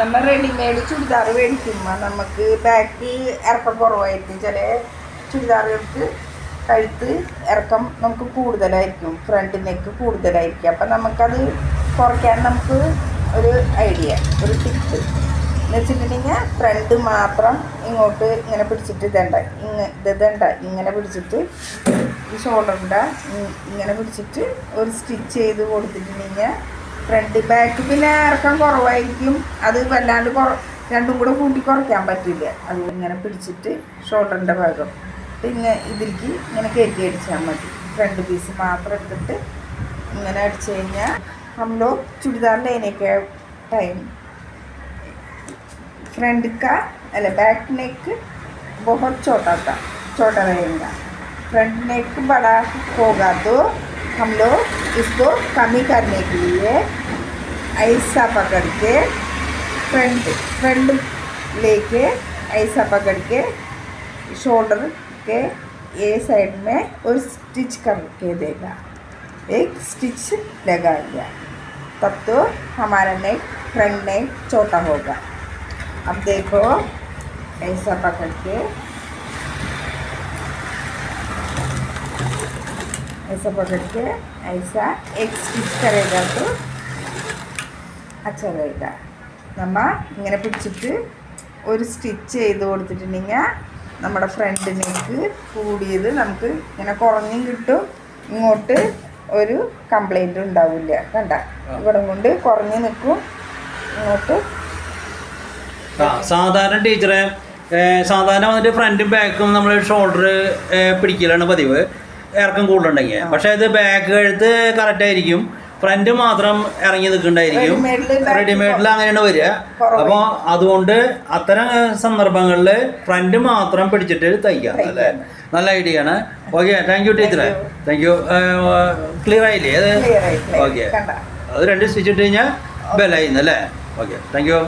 നമ്മൾ റെഡിമെയ്ഡ് ചുരിദാർ മേടിക്കുമ്പോൾ നമുക്ക് ബാക്ക് ഇറക്കം കുറവായിരിക്കും. ചില ചുരിദാറുകൾക്ക് കഴുത്ത് ഇറക്കം നമുക്ക് കൂടുതലായിരിക്കും. ഫ്രണ്ട് നെക്ക് കൂടുതലായിരിക്കും. അപ്പം നമുക്കത് കുറയ്ക്കാൻ നമുക്ക് ഒരു ഐഡിയ ഒരു ടിപ്പ് എന്ന് വെച്ചിട്ടുണ്ടെങ്കിൽ ഫ്രണ്ട് മാത്രം ഇങ്ങോട്ട് ഇങ്ങനെ പിടിച്ചിട്ട് ഇതണ്ട. ഇങ്ങ ഇത് ഇതണ്ട. ഇങ്ങനെ പിടിച്ചിട്ട് ഈ ഷോൾഡറിന്റെ ഇങ്ങനെ പിടിച്ചിട്ട് ഒരു സ്റ്റിച്ച് ചെയ്ത് കൊടുത്തിട്ടുണ്ടെങ്കിൽ ഫ്രണ്ട് ബാക്ക് പിന്നെ ഇറക്കം കുറവായിരിക്കും അത് വല്ലാണ്ട് കുറ രണ്ടും കൂടെ കൂട്ടി കുറയ്ക്കാൻ പറ്റില്ല അത് ഇങ്ങനെ പിടിച്ചിട്ട് ഷോൾഡറിൻ്റെ ഭാഗം പിന്നെ ഇതിലേക്ക് ഇങ്ങനെ കയറ്റി അടിച്ചാൽ മതി ഫ്രണ്ട് പീസ് മാത്രം എടുത്തിട്ട് ഇങ്ങനെ അടിച്ചു കഴിഞ്ഞാൽ हम लोग चूड़ीदार लेने के टाइम फ्रंट का अरे बैक नेक बहुत छोटा था छोटा रहेगा फ्रंट नेक बड़ा होगा तो हम लोग इसको कमी करने के लिए ऐसा पकड़ के फ्रंट फ्रंट लेके ऐसा पकड़ के शोल्डर के ये साइड में और स्टिच करके देगा। एक स्टिच लगा दिया। तब तो हमारा नेक फ्रंट नेक छोटा होगा। अब देखो, ऐसा पकड़ के ऐसा पकड़ के ऐसा एक स्टिच करेगा तो अच्छा रहेगा നമ്മ ഇങ്ങനെ പിടിച്ചിട്ട് ഒരു സ്റ്റിച്ച് ചെയ്ത് കൊടുത്തിട്ടുണ്ടെങ്കിൽ നമ്മുടെ ഫ്രണ്ടിലേക്ക് കൂടിയത് നമുക്ക് ഇങ്ങനെ കുറഞ്ഞും കിട്ടും ഇങ്ങോട്ട് ഒരു കംപ്ലൈൻറ്റ് ഉണ്ടാവില്ല കണ്ട ഇവിടെ കൊണ്ട് കുറഞ്ഞ് നിൽക്കും ഇങ്ങോട്ട് ആ, സാധാരണ ടീച്ചറെ ഏ, സാധാരണ വന്നിട്ട് ഫ്രണ്ടും ബാക്കും നമ്മൾ ഷോൾഡർ പിടിക്കലാണ് പതിവ് ഇറക്കം കൂടുതലുണ്ടെങ്കിൽ. പക്ഷെ ഇത് ബാക്ക് കഴുത്ത് കറക്റ്റ് ആയിരിക്കും. ഫ്രണ്ട് മാത്രം ഇറങ്ങി back റെഡിമെയ്ഡിൽ അങ്ങനെയാണ് വരിക. അപ്പോൾ അതുകൊണ്ട് അത്തരം സന്ദർഭങ്ങളിൽ ഫ്രണ്ട് മാത്രം പിടിച്ചിട്ട് തയ്ക്കാം അല്ലേ? നല്ല ഐഡിയ ആണ്. ഓക്കെ താങ്ക് യു ടീച്ചറെ താങ്ക് യു ക്ലിയർ ആയില്ലേ? അത്. ഓക്കെ അത് രണ്ട് സ്റ്റിച്ച് ഇട്ട് കഴിഞ്ഞാൽ ബെല്ലായിരുന്നു അല്ലേ? Okay thank U